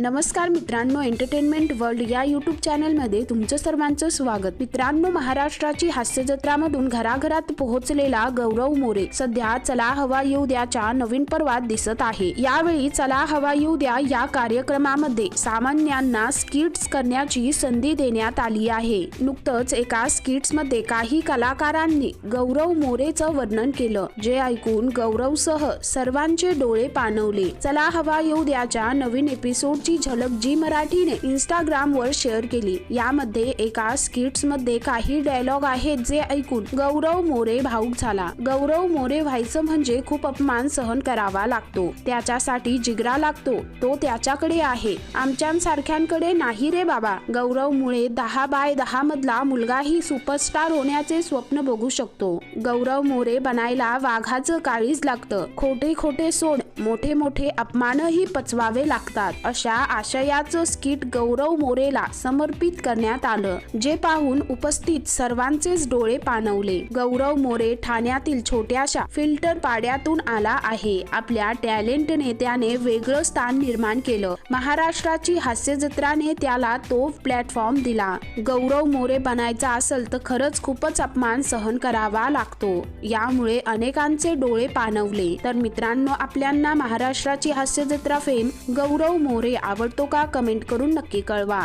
नमस्कार मित्रांनो entertainment world या यूट्यूब चॅनलमध्ये तुमचं सर्वांचं स्वागत. मित्रांनो महाराष्ट्राची हास्य जत्रामधून घराघरात पोहोचलेला गौरव मोरे. सध्या चला हवा येऊ द्याच्या नवीन पर्वात दिसत आहे. यावेळी चला हवा येऊ द्या या कार्यक्रमामध्ये सामान्यांना स्किट्स करण्याची संधी देण्यात आली आहे. नुकतंच एका स्किट्समध्ये काही कलाकारांनी गौरव मोरेचं वर्णन केलं. जे ऐकून गौरवसह सर्वांचे डोळे पाणवले. चला हवा येऊ द्याच्या नवीन एपिसोडची झलक जी मराठीने इंस्टाग्राम वर शेअर केली. यामध्ये एका स्किट्समध्ये काही डायलॉग आहेत जे ऐकून गौरव मोरे भाऊक झाला. गौरव मोरे व्हायचं म्हणजे खूप अपमान सहन करावा लागतो. त्याच्यासाठी जिगरा लागतो. तो त्याच्याकडे आहे. आमच्यासारख्यांकडे नाही रे बाबा. गौरव मुळे दहा बाय दहा मधला मुलगाही सुपरस्टार होण्याचे स्वप्न बघू शकतो. गौरव मोरे बनायला वाघाचं काळीज लागतं. खोटे खोटे सोड मोठे मोठे अपमानही पचवावे लागतात. अशा आशयाचं स्किट गौरव मोरेला समर्पित करण्यात आलं जे पाहून उपस्थित सर्वांचेच डोळे पाणवले. गौरव मोरे ठाण्यातील छोट्याशा फिल्टर पाड्यातून आला आहे. आपल्या टॅलेंट नेत्याने वेगळं स्थान निर्माण केलं. महाराष्ट्राची हास्य जत्राने त्याला तो प्लॅटफॉर्म दिला. गौरव मोरे बनायचा असेल तर खरंच खूपच अपमान सहन करावा लागतो. यामुळे अनेकांचे डोळे पाणवले. तर मित्रांनो आपल्यांना महाराष्ट्राची हास्य जत्रा फेम गौरव मोरे आवडतो का कमेंट करून नक्की कळवा.